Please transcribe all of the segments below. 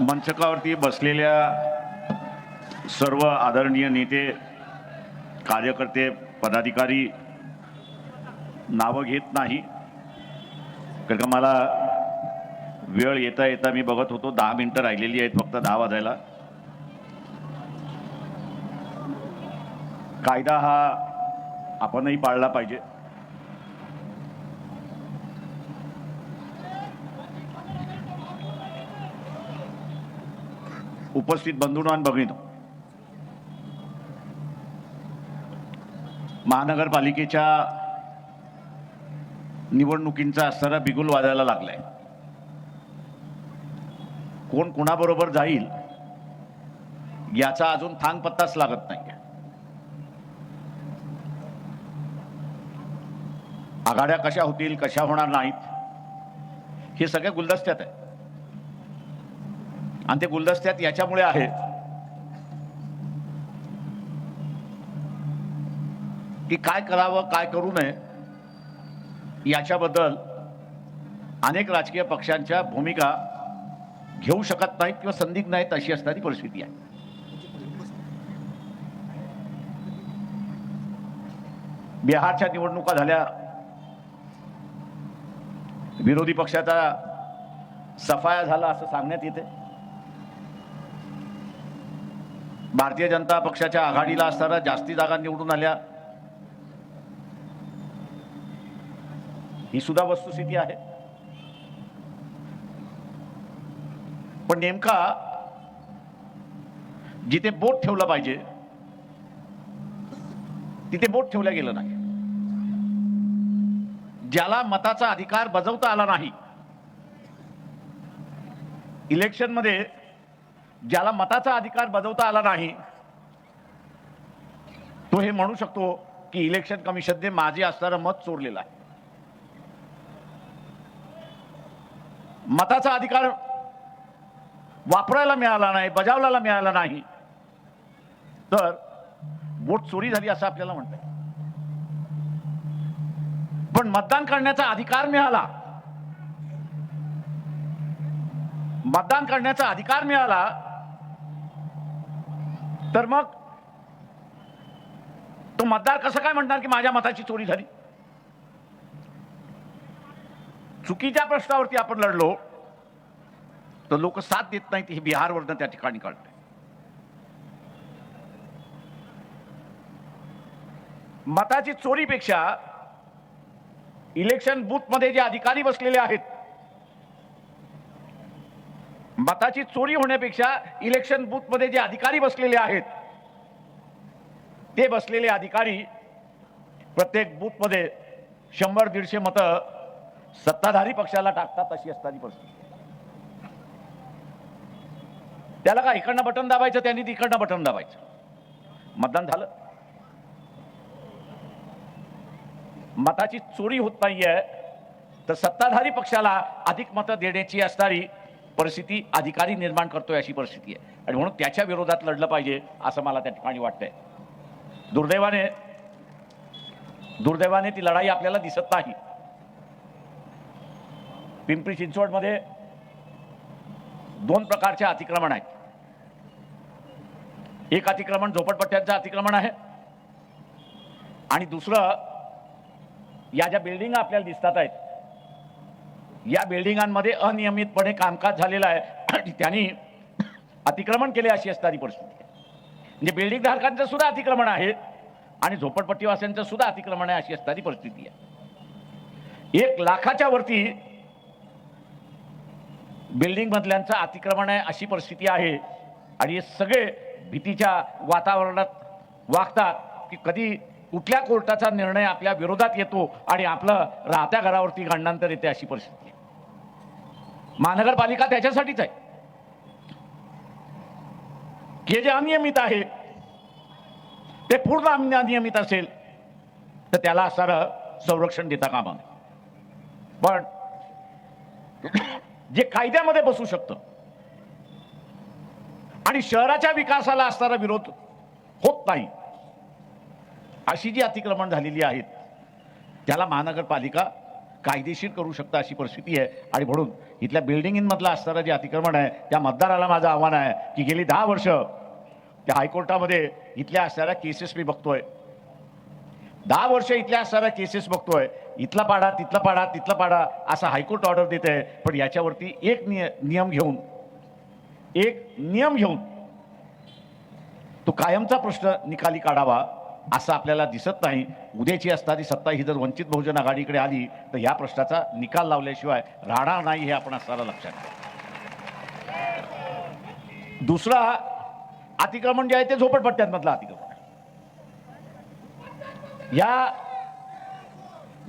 मंचकावरती बसलेल्या सर्व आदरणीय नेते कार्यकर्ते पदाधिकारी नावं घेत नाही. कारण का मला वेळ येता येता मी बघत होतो. दहा मिनटं राहिलेली आहेत फक्त दहा वाजायला. कायदा हा आपणही पाळला पाहिजे. उपस्थित बंधूंनो आणि महानगरपालिकेच्या निवडणुकींचा असताना बिगुल वाजायला लागलाय. कोण कुणाबरोबर जाईल याचा अजून थांग पत्ताच लागत नाही आघाड्या कशा होतील कशा होणार नाहीत हे सगळे गुलदस्त्यात आहे. आणि ते गुलदस्त्यात याच्यामुळे आहे. की काय करावं काय करू नये याच्याबद्दल अनेक राजकीय पक्षांच्या भूमिका घेऊ शकत नाहीत किंवा संदिग्ध नाहीत अशी असणारी परिस्थिती आहे. बिहारच्या निवडणुका झाल्या. विरोधी पक्षाचा सफाया झाला असं सांगण्यात येते. भारतीय जनता पक्षाच्या आघाडीला असताना जास्ती जागा निवडून आल्या. ही सुद्धा वस्तुस्थिती आहे. पण नेमका जिथे बोट ठेवलं पाहिजे तिथे बोट ठेवलं गेलं नाही. ज्याला मताचा अधिकार बजावता आला नाही इलेक्शनमध्ये ज्याला मताचा अधिकार बजावता आला नाही तो हे म्हणू शकतो की इलेक्शन कमिशनने माझे असणारं मत चोरलेलं आहे. मताचा अधिकार वापरायला मिळाला नाही बजावला मिळाला नाही तर वोट चोरी झाली असं आपल्याला म्हणत पण मतदान करण्याचा अधिकार मिळाला मतदान करण्याचा अधिकार मिळाला तर मग तो मतदार कसं काय म्हणणार की माझ्या मताची चोरी झाली? चुकीच्या प्रश्नावरती आपण लढलो तर लोक साथ देत नाहीत हे बिहारवरनं त्या ठिकाणी कळतंय. मताची चोरीपेक्षा इलेक्शन बूथमध्ये जे अधिकारी बसलेले आहेत मताची चोरी होण्यापेक्षा इलेक्शन बूथमध्ये जे अधिकारी बसलेले आहेत ते बसलेले अधिकारी प्रत्येक बूथमध्ये शंभर दीडशे मतं सत्ताधारी पक्षाला टाकतात अशी असणारी परिस्थिती. त्याला का इकडनं बटन दाबायचं त्यांनी तिकडनं बटन दाबायचं. मतदान झालं. मताची चोरी होत नाहीये तर सत्ताधारी पक्षाला अधिक मतं देण्याची असणारी परिस्थिती अधिकारी निर्माण करतोय अशी परिस्थिती आहे. आणि म्हणून त्याच्या विरोधात लढलं पाहिजे असं मला त्या ठिकाणी वाटतंय. दुर्दैवाने दुर्दैवाने ती लढाई आपल्याला दिसत नाही. पिंपरी चिंचवडमध्ये दोन प्रकारचे अतिक्रमण आहेत. एक अतिक्रमण झोपडपट्ट्यांचं अतिक्रमण आहे. आणि दुसरं या ज्या बिल्डिंग आपल्याला दिसतात आहेत या बिल्डिंगांमध्ये अनियमितपणे कामकाज झालेलं आहे. आणि त्यांनी अतिक्रमण केले अशी असणारी परिस्थिती आहे. म्हणजे बिल्डिंग धारकांचं सुद्धा अतिक्रमण आहे आणि झोपडपट्टीवासियांचं सुद्धा अतिक्रमण आहे अशी असणारी परिस्थिती आहे. एक लाखाच्या वरती बिल्डिंग मधल्यांचं अतिक्रमण आहे अशी परिस्थिती आहे. आणि हे सगळे भीतीच्या वातावरणात वागतात की कधी कुठल्या कोर्टाचा निर्णय आपल्या विरोधात येतो आणि आपलं राहत्या घरावरती गंडांतर येते अशी परिस्थिती महानगरपालिका त्याच्यासाठीच आहे. की हे जे अनियमित आहे ते पूर्ण अनियमित असेल तर त्याला असणारं संरक्षण देता कामा नये. पण जे कायद्यामध्ये बसू शकतं आणि शहराच्या विकासाला असणारा विरोध होत नाही अशी जी अतिक्रमण झालेली आहेत त्याला महानगरपालिका कायदेशीर करू शकता अशी परिस्थिती आहे. आणि म्हणून इथल्या बिल्डिंगमधलं असणारं जे अतिक्रमण आहे त्या मतदाराला माझं आव्हान आहे की गेली दहा वर्ष त्या हायकोर्टामध्ये इथल्या असणाऱ्या केसेस मी बघतोय. दहा वर्ष इथल्या असणाऱ्या केसेस बघतोय. इथला पाडा तिथला पाडा तिथला पाडा असा हायकोर्ट ऑर्डर देत आहे पण याच्यावरती एक निय नियम घेऊन एक नियम घेऊन तो कायमचा प्रश्न निकाली काढावा. असं आपल्याला दिसत नाही. उद्याची असणारी सत्ता ही जर वंचित बहुजन आघाडीकडे आली तर ह्या प्रश्नाचा निकाल लावल्याशिवाय राहणार नाही हे आपण असताना लक्षात घ्या दुसरा अतिक्रमण जे आहे ते झोपडपट्ट्यांमधलं अतिक्रमण या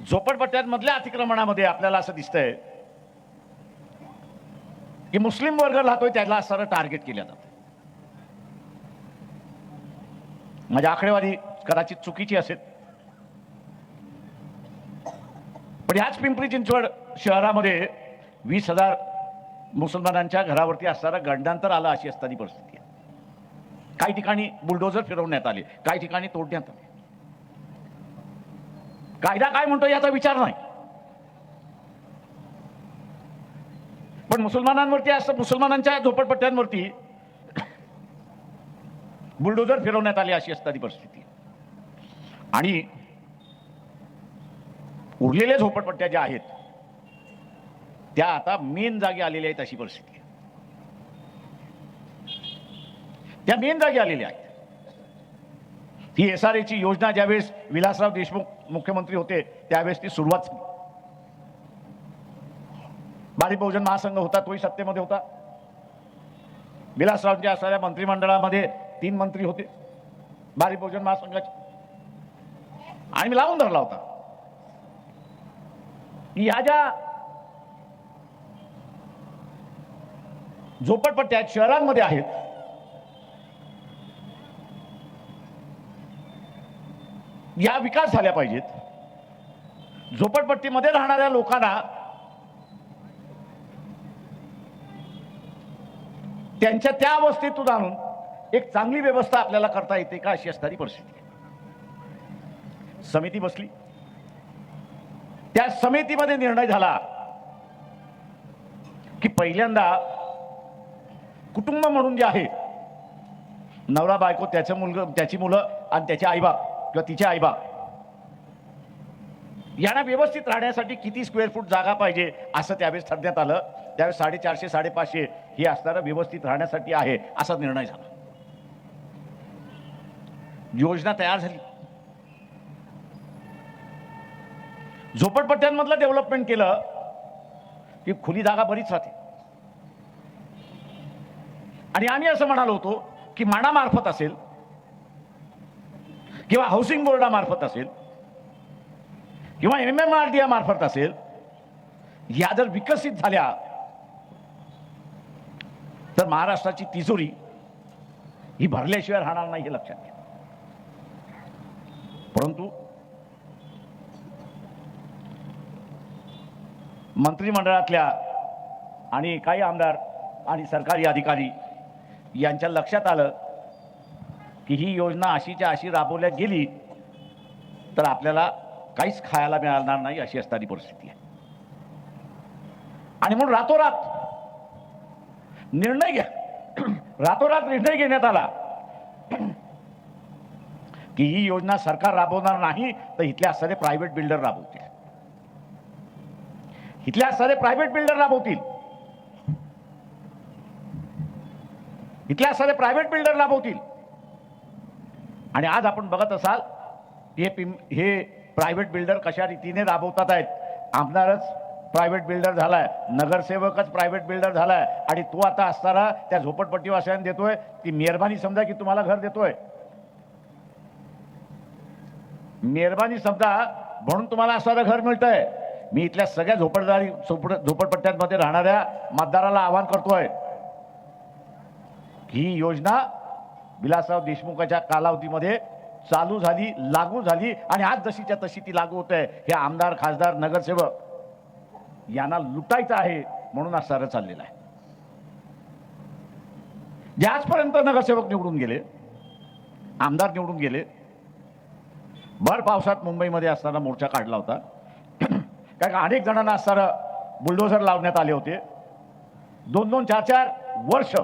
झोपडपट्ट्यांमधल्या अतिक्रमणामध्ये आपल्याला असं दिसतंय की मुस्लिम वर्ग राहतोय त्याला असणारं टार्गेट केलं जातं माझ्या म्हणजे आकडेवारी कदाचित चुकीची असेल. पण ह्याच पिंपरी चिंचवड शहरामध्ये वीस हजार मुसलमानांच्या घरावरती असणारा गंडांतर आलं अशी असताना परिस्थिती आहे. काही ठिकाणी बुलडोजर फिरवण्यात आले काही ठिकाणी तोडण्यात आले. कायदा काय म्हणतो याचा विचार नाही. पण मुसलमानांवरती असं मुसलमानांच्या झोपडपट्ट्यांवरती बुलडोजर फिरवण्यात आले अशी असताना परिस्थिती आणि उरलेल्या झोपडपट्ट्या ज्या आहेत त्या आता मेन जागी आलेल्या आहेत अशी परिस्थिती त्या मेन जागी आलेल्या आहेत. ही एस आर एची योजना ज्यावेळेस विलासराव देशमुख मुख्यमंत्री होते त्यावेळेस ती सुरुवात झाली. बारी बहुजन महासंघ होता तोही सत्तेमध्ये होता. विलासरावच्या असणाऱ्या मंत्रिमंडळामध्ये तीन मंत्री होते. बारी बहुजन महासंघाचे आणि मी लावून धरला होता. या ज्या झोपडपट्ट्या आहेत शहरांमध्ये आहेत या विकास झाल्या पाहिजेत. झोपडपट्टीमध्ये राहणाऱ्या लोकांना त्यांच्या त्या अवस्थेतून आणून एक चांगली व्यवस्था आपल्याला करता येते का अशी असणारी परिस्थिती समिती बसली. त्या समितीमध्ये निर्णय झाला की पहिल्यांदा कुटुंब म्हणून जे आहे नवरा बायको त्याचं मुलग त्याची मुलं आणि त्याचे आईबाप किंवा तिचे आईबाप यांना व्यवस्थित राहण्यासाठी किती स्क्वेअर फूट जागा पाहिजे असं त्यावेळेस ठरण्यात आलं. त्यावेळेस साडेचारशे साडेपाचशे हे असणारं व्यवस्थित राहण्यासाठी आहे असा निर्णय झाला. योजना तयार झाली. झोपडपट्ट्यांमधलं डेव्हलपमेंट केलं की खुली जागा बरीच राहते. आणि आम्ही असं म्हणालो होतो की माडामार्फत असेल किंवा हाऊसिंग बोर्डामार्फत असेल किंवा एम एम आर डी मार्फत असेल या जर विकसित झाल्या तर महाराष्ट्राची तिजोरी ही भरल्याशिवाय राहणार नाही हे लक्षात घ्या. परंतु मंत्रिमंडळातल्या आणि काही आमदार आणि सरकारी अधिकारी यांच्या लक्षात आलं की ही योजना अशीच्या अशी राबवल्या गेली तर आपल्याला काहीच खायला मिळणार नाही अशी असणारी परिस्थिती आहे. आणि म्हणून रातोरात निर्णय घ्या. रातोरात निर्णय घेण्यात आला की ही योजना सरकार राबवणार नाही तर इथल्या असणारे प्रायव्हेट बिल्डर राबवतील. इथल्या सारे प्रायव्हेट बिल्डर राबवतील. इथल्या सारे प्रायव्हेट बिल्डर राबवतील. आणि आज आपण बघत असाल हे पिं हे प्रायव्हेट बिल्डर कशा रीतीने राबवतात आहेत. आमदारच प्रायव्हेट बिल्डर झालाय नगरसेवकच प्रायव्हेट बिल्डर झालाय. आणि तो आता असताना त्या झोपडपट्टीवासियांना देतोय ती मेहरबानी समजा की तुम्हाला घर देतोय. मेहरबानी समजा म्हणून तुम्हाला असणारं घर मिळतंय. मी इथल्या सगळ्या झोपडदारी झोपड झोपडपट्ट्यांमध्ये राहणाऱ्या मतदाराला आवाहन करतोय ही योजना विलासराव देशमुखाच्या कालावधीमध्ये चालू झाली लागू झाली आणि आज जशीच्या तशी ती लागू होत आहे. हे आमदार खासदार नगरसेवक यांना लुटायचं आहे म्हणून आज सारं चाललेलं आहे. जे आजपर्यंत नगरसेवक निवडून गेले आमदार निवडून गेले भर पावसात मुंबईमध्ये असताना मोर्चा काढला होता. कारण का अनेक जणांना सर बुलडोझर लावण्यात आले होते. दोन दोन चार चार वर्ष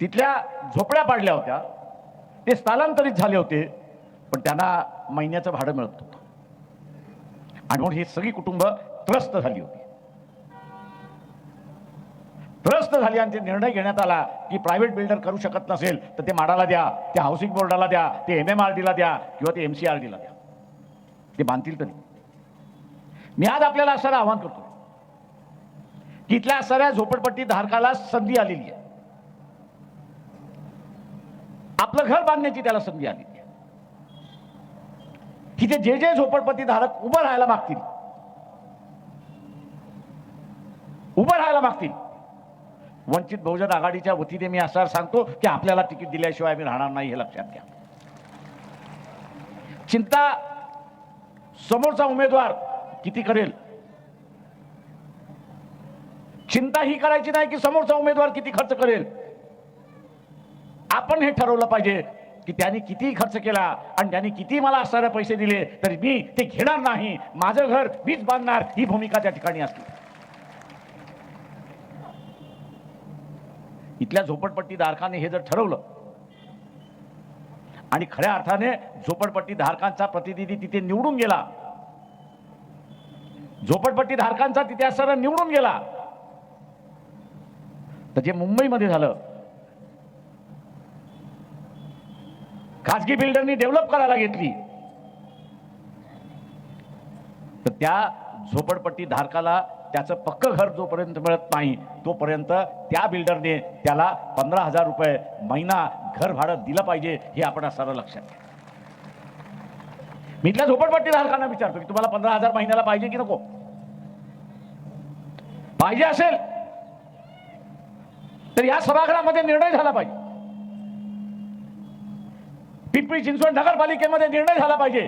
तिथल्या झोपड्या पाडल्या होत्या. ते स्थलांतरित झाले होते पण त्यांना महिन्याचं भाडं मिळत होतं आणि म्हणून ही सगळी कुटुंब त्रस्त झाली होती. त्रस्त झाली आणि ते निर्णय घेण्यात आला की प्रायव्हेट बिल्डर करू शकत नसेल तर ते माडाला द्या त्या हाऊसिंग बोर्डाला द्या ते एम एम आर डीला द्या किंवा ते एम सी आर डीला द्या. ते बांधतील तरी. मी आज आपल्याला असं आवाहन करतो. तिथल्या सगळ्या झोपडपट्टी धारकाला संधी आलेली आहे. आपलं घर बांधण्याची त्याला संधी आली तिथे की जे जे झोपडपट्टी धारक उभं राहायला मागतील उभं राहायला मागतील वंचित बहुजन आघाडीच्या वतीने मी असं सांगतो की आपल्याला तिकीट दिल्याशिवाय आम्ही राहणार नाही हे लक्षात घ्या. चिंता समोरचा उमेदवार किती करेल? चिंता ही करायची नाही की समोरचा उमेदवार किती खर्च करेल. आपण हे ठरवलं पाहिजे की त्यांनी किती खर्च केला आणि त्यांनी किती मला असणारे पैसे दिले तरी मी ते घेणार नाही. माझं घर मीच बांधणार ही भूमिका त्या ठिकाणी असली इथल्या झोपडपट्टी धारकाने हे जर ठरवलं आणि खऱ्या अर्थाने झोपडपट्टी धारकांचा प्रतिनिधी तिथे निवडून गेला झोपडपट्टी धारकांचा तिथे असताना निवडून गेला. तर जे मुंबईमध्ये झालं खासगी बिल्डरनी डेव्हलप करायला घेतली. तर त्या झोपडपट्टी धारकाला त्याचं पक्क घर जोपर्यंत मिळत नाही तोपर्यंत त्या बिल्डरने त्याला पंधरा हजार रुपये महिना घर भाडं दिलं पाहिजे हे आपण असणारं लक्षात घ्या. मी इथल्या झोपडपट्टी धारकांना विचारतो की तुम्हाला पंधरा हजार महिन्याला पाहिजे की नको? पाहिजे असेल तर या सभागृहामध्ये निर्णय झाला पाहिजे. पिंपरी चिंचवड नगरपालिकेमध्ये निर्णय झाला पाहिजे.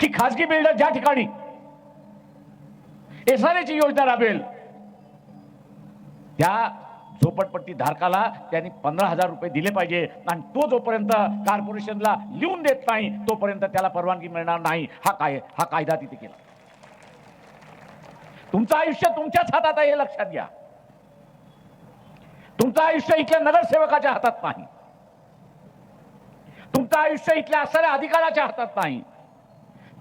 की खासगी बिल्डर ज्या ठिकाणी एसआरएची योजना राबेल त्या झोपडपट्टी धारकाला त्यांनी पंधरा हजार रुपये दिले पाहिजे. आणि तो जोपर्यंत कॉर्पोरेशनला लिहून देत नाही तोपर्यंत त्याला परवानगी मिळणार नाही. हा काय हा कायदा तिथे केला. तुमचं आयुष्य तुमच्याच हातात आहे हे लक्षात घ्या. तुमचं आयुष्य इथल्या नगरसेवकाच्या हातात नाही. तुमचं आयुष्य इथल्या असणाऱ्या अधिकाराच्या हातात नाही.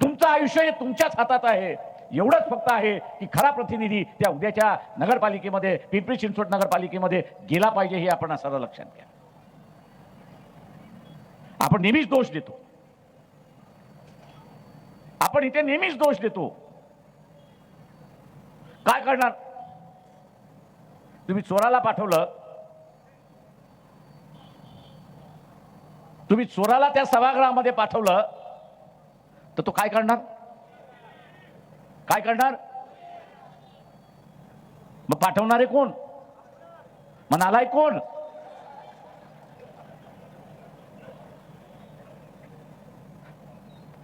तुमचं आयुष्य हे तुमच्याच हातात आहे. एवढंच फक्त आहे की खरा प्रतिनिधी त्या उद्याच्या नगरपालिकेमध्ये पिंपरी चिंचवड नगरपालिकेमध्ये गेला पाहिजे हे आपण सर्व लक्षात घ्या. आपण नेहमीच दोष देतो. आपण इथे नेहमीच दोष देतो. काय करणार? तुम्ही चोराला पाठवलं. तुम्ही चोराला त्या सभागृहामध्ये पाठवलं. तर तो काय करणार? काय करणार? मग पाठवणारे कोण? म्हणालाय कोण?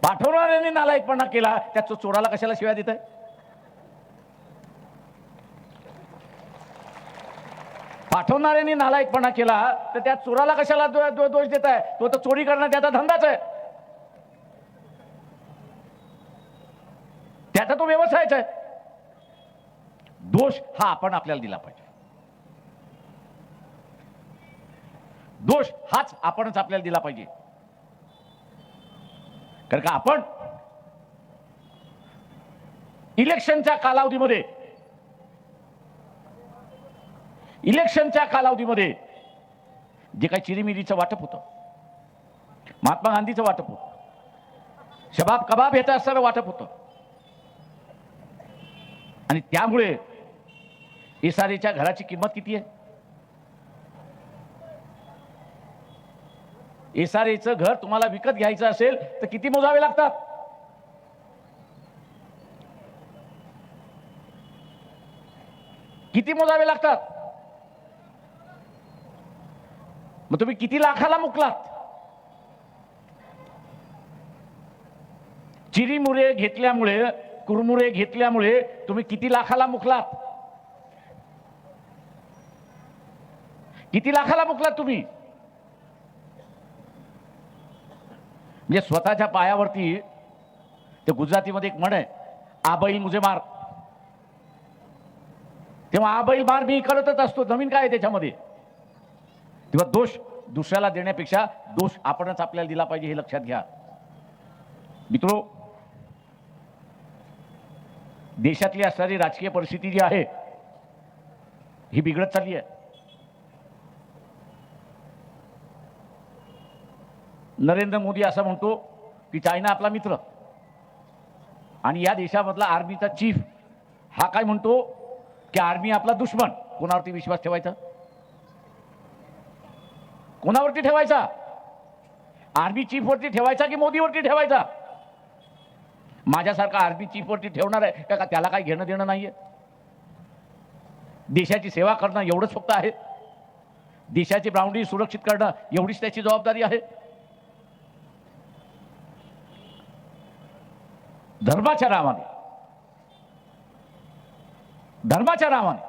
पाठवणाऱ्याने नालायकपणा केला त्या चोराला कशाला शिव्या देत आहे पाठवणाऱ्यांनी नालायकपणा केला तर त्या चोराला कशाला दो- दो- दोष देत आहे तो तर चोरी करणं त्याचा धंदाच आहे. त्याचा तो व्यवसायच आहे. दोष हा आपण आपल्याला दिला पाहिजे. दोष हाच आपणच आपल्याला दिला पाहिजे. कारण का आपण इलेक्शनच्या कालावधीमध्ये इलेक्शनच्या कालावधीमध्ये जे काही चिरीमिरीचं वाटप होतं महात्मा गांधीचं वाटप होतं शबाब कबाब ह्याचं असणारं वाटप होतं. आणि त्यामुळे एसआरएच्या घराची किंमत किती आहे? एसआरएचं घर तुम्हाला विकत घ्यायचं असेल तर किती मोजावे लागतात? किती मोजावे लागतात? मग तुम्ही किती लाखाला मुकलात? चिरीमुरे घेतल्यामुळे कुरमुरे घेतल्यामुळे तुम्ही किती लाखाला मुकलात? किती लाखाला मुकलात तुम्ही? म्हणजे स्वतःच्या पायावरती ते गुजरातीमध्ये एक म्हण आहे आबाई मुझे मार. तेव्हा हा मार मी करतच असतो जमीन काय आहे त्याच्यामध्ये? तेव्हा दोष दुसऱ्याला देण्यापेक्षा दोष आपणच आपल्याला दिला पाहिजे हे लक्षात घ्या. मित्रो देशातली असणारी राजकीय परिस्थिती जी आहे ही बिघडत चालली आहे. नरेंद्र मोदी असं म्हणतो की चायना आपला मित्र आणि या देशामधला आर्मीचा चीफ हा काय म्हणतो की आर्मी आपला दुश्मन. कोणावरती विश्वास ठेवायचा? कोणावरती ठेवायचा? आर्मी चीफवरती ठेवायचा की मोदीवरती ठेवायचा? माझ्यासारखा आर्मी चीफवरती ठेवणार आहे का? त्याला काही घेणं देणं नाहीये? देशाची सेवा करणं एवढंच फक्त आहे. देशाची बाउंड्री सुरक्षित करणं एवढीच त्याची जबाबदारी आहे. धर्माच्या नावाने. धर्माच्या नावाने.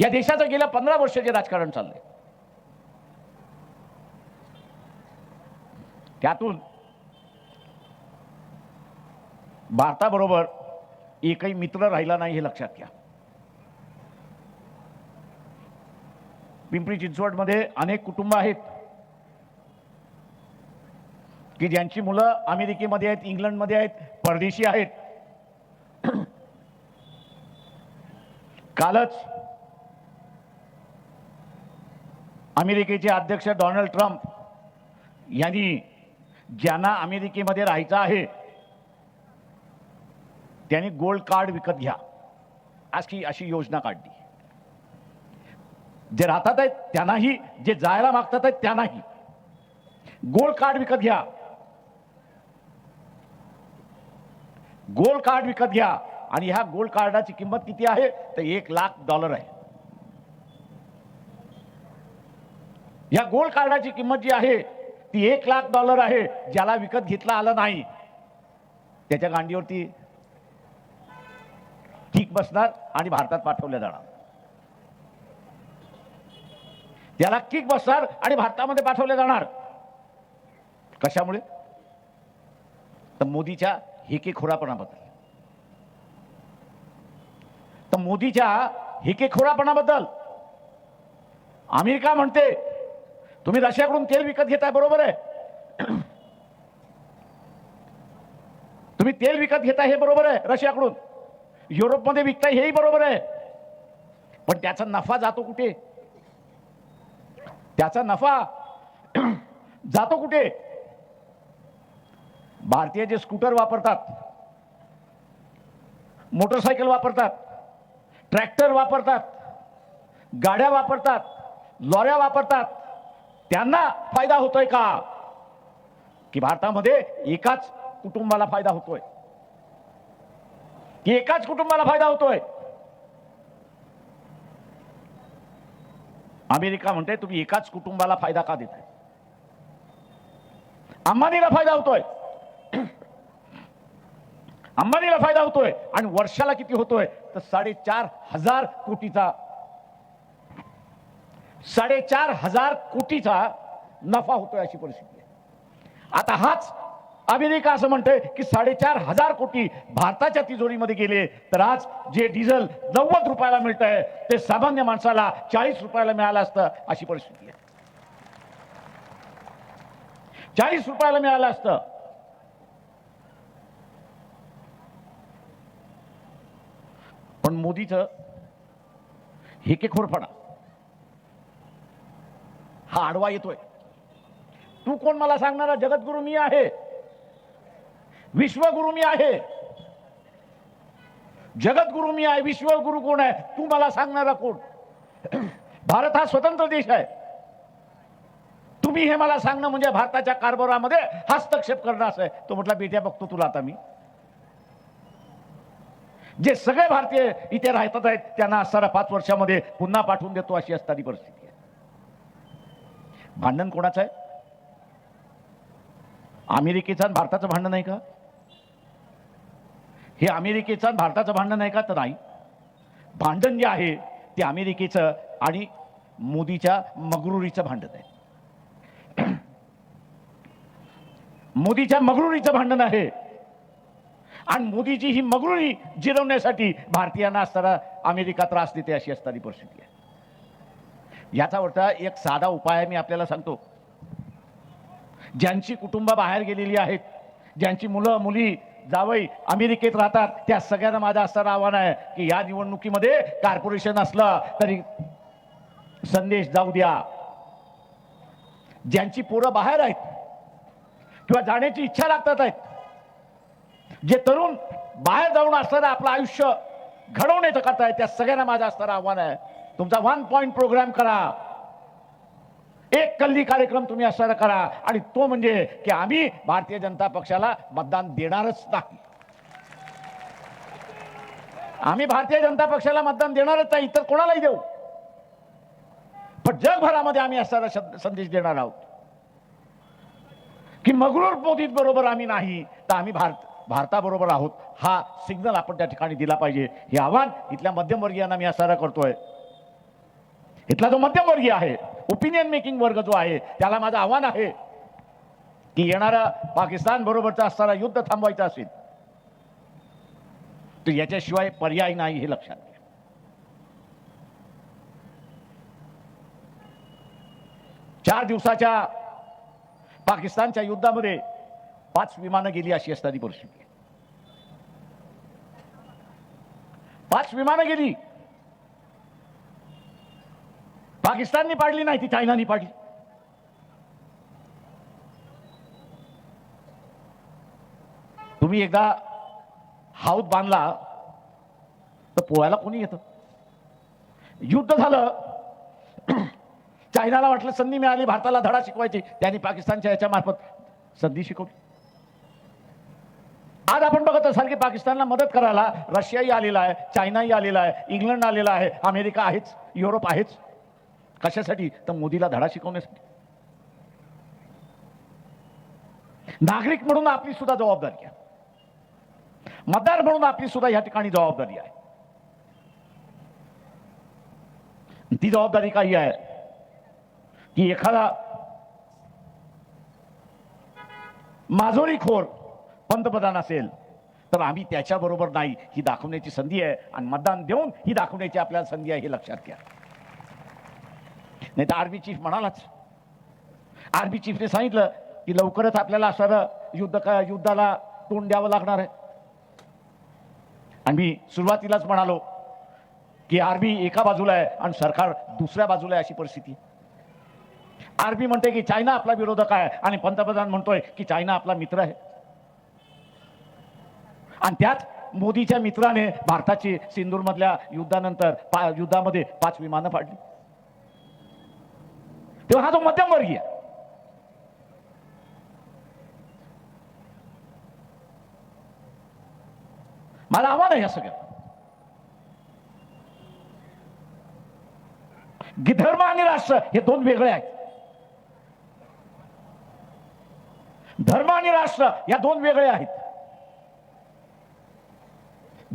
या देशाचं गेल्या पंधरा वर्ष जे राजकारण चाललंय. त्यातून भारताबरोबर एकही मित्र राहिला नाही हे लक्षात घ्या. पिंपरी चिंचवडमध्ये अनेक कुटुंब आहेत की ज्यांची मुलं अमेरिकेमध्ये आहेत इंग्लंडमध्ये आहेत परदेशी आहेत. कालच अमेरिकेचे अध्यक्ष डोनाल्ड ट्रम्प यांनी ज्यांना अमेरिकेमध्ये राहायचं आहे त्यांनी गोल्ड कार्ड विकत घ्या. अशी अशी योजना काढली. जे राहतात आहेत त्यांनाही जे जायला मागतात आहेत त्यांनाही. गोल्ड कार्ड विकत घ्या. गोल्ड कार्ड विकत घ्या. आणि ह्या गोल्ड कार्डाची किंमत किती आहे? तर एक लाख डॉलर आहे. या गोल्ड कार्डाची किंमत जी आहे ती एक लाख डॉलर आहे. ज्याला विकत घेतला आलं नाही. त्याच्या गांडीवरती ठीक बसणार आणि भारतात पाठवल्या जाणार. त्याला किक बसणार आणि भारतामध्ये पाठवले जाणार. कशामुळे? तर मोदीच्या हेकेखोरापणाबद्दल. तर मोदीच्या हेकेखोरापणाबद्दल. अमेरिका म्हणते तुम्ही रशियाकडून तेल विकत घेताय बरोबर आहे. तुम्ही तेल विकत घेताय हे बरोबर आहे रशियाकडून. युरोपमध्ये विकताय हेही बरोबर आहे. पण त्याचा नफा जातो कुठे? त्याचा नफा जातो कुठे? भारतीय जे स्कूटर वापरतात मोटरसायकल वापरतात ट्रॅक्टर वापरतात गाड्या वापरतात लॉऱ्या वापरतात त्यांना फायदा होतोय का? की भारतामध्ये एकाच कुटुंबाला फायदा होतोय. की एकाच कुटुंबाला फायदा होतोय. अमेरिका म्हणते तुम्ही एकाच कुटुंबाला फायदा का देताय? अंबानीला फायदा होतोय. अंबानीला फायदा होतोय. आणि वर्षाला किती होतोय? तर साडेचार हजार कोटीचा. साडेचार हजार कोटीचा नफा होतोय अशी परिस्थिती आहे. आता हाच अमेरिका असं म्हणतंय की साडेचार हजार कोटी भारताच्या तिजोरीमध्ये गेले तर आज जे डिझेल नव्वद रुपयाला मिळत आहे ते सामान्य माणसाला चाळीस रुपयाला मिळालं असतं अशी परिस्थिती आहे. चाळीस रुपयाला मिळालं असतं. पण मोदीचं हेकेखोरपणा हा आडवा येतोय. तू कोण मला सांगणारा? जगद्गुरु मी आहे. विश्वगुरु मी आहे. जगद्गुरु मी आहे विश्वगुरु कोण आहे? तू मला सांगणारा कोण? भारत हा स्वतंत्र देश आहे. तुम्ही हे मला सांगणं म्हणजे भारताच्या कारभारामध्ये हस्तक्षेप करणं असं आहे. तो म्हटला बेट्या बघतो तुला आता मी. जे सगळे भारतीय इथे राहतात आहेत त्यांना असणारा पाच वर्षामध्ये पुन्हा पाठवून देतो अशी असणारी परिस्थिती आहे. भांडण कोणाचं आहे? अमेरिकेचं आणि भारताचं भांडण आहे का? हे अमेरिकेचं आणि भारताचं भांडण आहे का? तर नाही. भांडण जे आहे ते अमेरिकेचं आणि मोदीच्या मगरुरीचं भांडण आहे. मोदीच्या मगरुरीचं भांडण आहे. आणि मोदीची ही मगरुरी जिरवण्यासाठी भारतीयांना असताना अमेरिका त्रास देते अशी असणारी परिस्थिती आहे. याचा अर्थ एक साधा उपाय मी आपल्याला सांगतो. ज्यांची कुटुंब बाहेर गेलेली आहेत ज्यांची मुलं मुली जावई अमेरिकेत राहतात. त्या सगळ्यांना माझं असणारं आव्हान आहे की या निवडणुकीमध्ये कॉर्पोरेशन असलं तरी संदेश जाऊ द्या. ज्यांची पोरं बाहेर आहेत किंवा जाण्याची इच्छा लागतात आहेत जे तरुण बाहेर जाऊन असताना आपलं आयुष्य घडवण्याचं करताय त्या सगळ्यांना माझं असणारं आव्हान आहे. तुमचा वन पॉईंट प्रोग्राम करा. एक कल्ली कार्यक्रम तुम्ही असणारा करा. आणि तो म्हणजे की आम्ही भारतीय जनता पक्षाला मतदान देणारच नाही. आम्ही भारतीय जनता पक्षाला मतदान देणारच नाही इतर कोणालाही देऊ. पण जगभरामध्ये आम्ही असणारा संदेश देणार आहोत. की मगरूर मोदीत बरोबर आम्ही नाही तर आम्ही भारत भारताबरोबर आहोत. हा सिग्नल आपण त्या ठिकाणी दिला पाहिजे. हे आव्हान इथल्या मध्यमवर्गीयांना मी असणारा करतोय. इथला जो मध्यमवर्गीय आहे ओपिनियन मेकिंग वर्ग जो आहे त्याला माझं आव्हान आहे की येणारा पाकिस्तान बरोबरचा असणारा युद्ध थांबवायचं असेल तर याच्याशिवाय पर्याय नाही हे लक्षात घ्या. चार दिवसाच्या पाकिस्तानच्या युद्धामध्ये पाच विमानं गेली अशी असणारी परिस्थिती पाच विमानं गेली पाकिस्तानने पाडली नाही ती चायनाने पाडली. तुम्ही एकदा हाऊत बांधला तर पोहायला कोणी येतं? युद्ध झालं चायनाला वाटलं संधी मिळाली भारताला धडा शिकवायची. त्यांनी पाकिस्तानच्या याच्या मार्फत संधी शिकवली. आज आपण बघत असाल की पाकिस्तानला मदत करायला रशियाही आलेला आहे चायनाही आलेला आहे इंग्लंड आलेला आहे अमेरिका आहेच युरोप आहेच. कशासाठी? तर मोदीला धडा शिकवण्यासाठी. नागरिक म्हणून आपली सुद्धा जबाबदारी आहे. मतदार म्हणून आपली सुद्धा या ठिकाणी जबाबदारी आहे. ती जबाबदारी काही आहे? की एखादा माजोरीखोर पंतप्रधान असेल तर आम्ही त्याच्याबरोबर नाही ही दाखवण्याची संधी आहे. आणि मतदान देऊन ही दाखवण्याची आपल्याला संधी आहे हे लक्षात घ्या. नाही तर आर्मी चीफ म्हणालाच. आर्मी चीफने सांगितलं की लवकरच आपल्याला असणारं युद्ध का युद्धाला तोंड द्यावं लागणार आहे. आणि मी सुरुवातीलाच म्हणालो की आर्मी एका बाजूला आहे आणि सरकार दुसऱ्या बाजूला आहे अशी परिस्थिती. आर्मी म्हणते की चायना आपला विरोधक आहे आणि पंतप्रधान म्हणतोय की चायना आपला मित्र आहे. आणि त्यात मोदीच्या मित्राने भारताची सिंदूरमधल्या युद्धानंतर पा युद्धामध्ये पाच विमानं पाडली तो हा जो मध्यमवर्गीय मला आव्हान आहे या सगळ्या धर्म आणि राष्ट्र हे दोन वेगळे आहेत. धर्म आणि राष्ट्र या दोन वेगळे आहेत.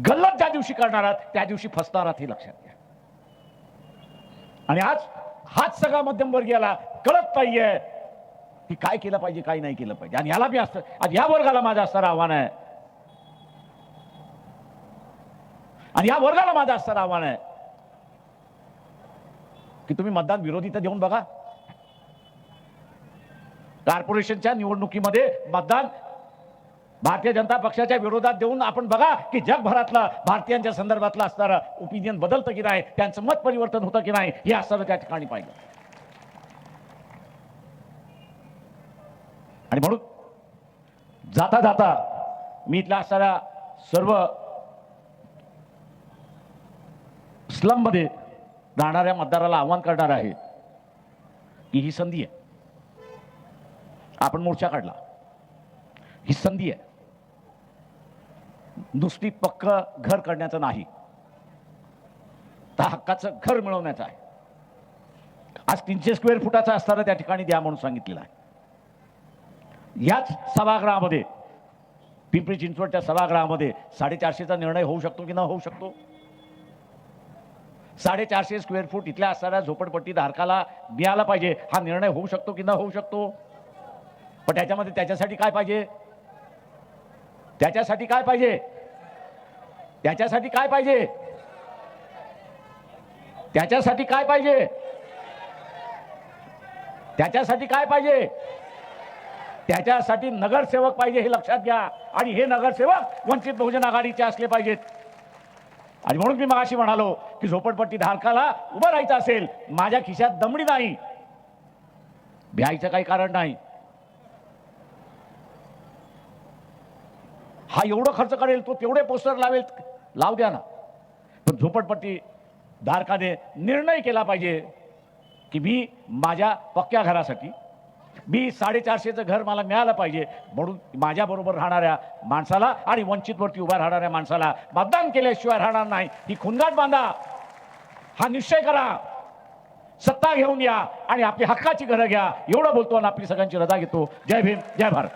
गल्लत ज्या दिवशी करणार आहात त्या दिवशी फसणार आहात हे लक्षात घ्या. आणि आज हाच सगळा मध्यमवर्गीयाला कळत नाहीये. की काय केलं पाहिजे काय नाही केलं पाहिजे? आणि याला बी असतं. आज या वर्गाला माझं असणारं आव्हान आहे. आणि या वर्गाला माझं असणारं आव्हान आहे. की तुम्ही मतदान विरोधी तर देऊन बघा. कॉर्पोरेशनच्या निवडणुकीमध्ये मतदान भारतीय जनता पक्षाच्या विरोधात देऊन आपण बघा की जगभरातलं भारतीयांच्या संदर्भातला असणारा ओपिनियन बदलतं की नाही त्यांचं मत परिवर्तन होतं की नाही हे असणारं त्या ठिकाणी पाहिलं. आणि म्हणून जाता जाता मी इथल्या असणाऱ्या सर्व स्लममध्ये राहणाऱ्या मतदाराला आव्हान करणार आहे की ही संधी आहे. आपण मोर्चा काढला. ही संधी आहे. नुसती पक्क घर करण्याचं नाही. तर हक्काचं घर मिळवण्याचं आहे. आज तीनशे स्क्वेअर फुटाचा असताना त्या ठिकाणी द्या म्हणून सांगितलेलं आहे. याच सभागृहामध्ये पिंपरी चिंचवडच्या सभागृहामध्ये साडेचारशेचा निर्णय होऊ शकतो की न होऊ शकतो? साडेचारशे स्क्वेअर फूट इथल्या असणाऱ्या झोपडपट्टी धारकाला मिळाला पाहिजे. हा निर्णय होऊ शकतो की न होऊ शकतो? पण त्याच्यामध्ये त्याच्यासाठी काय पाहिजे? त्याच्यासाठी काय पाहिजे? त्याच्यासाठी काय पाहिजे? त्याच्यासाठी काय पाहिजे? त्याच्यासाठी काय पाहिजे? त्याच्यासाठी नगरसेवक पाहिजे हे लक्षात घ्या. आणि हे नगरसेवक वंचित बहुजन आघाडीचे असले पाहिजेत. आणि म्हणून मी मगाशी म्हणालो की झोपडपट्टी धारकाला उभं राहायचं असेल माझ्या खिशात दमडी नाही. भ्यायचं काही कारण नाही. हा एवढं खर्च करेल तो तेवढे पोस्टर लावेल लावू द्या ना. पण झोपडपट्टी धारकाने निर्णय केला पाहिजे की मी माझ्या पक्क्या घरासाठी मी साडेचारशेचं घर मला मिळालं पाहिजे म्हणून माझ्याबरोबर राहणाऱ्या माणसाला आणि वंचितवरती उभ्या राहणाऱ्या माणसाला मतदान केल्याशिवाय राहणार नाही. ही खुनगाट बांधा. हा निश्चय करा. सत्ता घेऊन या आणि आपली हक्काची घरं घ्या. एवढं बोलतो आणि आपली सगळ्यांची रजा घेतो. जय भीम जय भारत.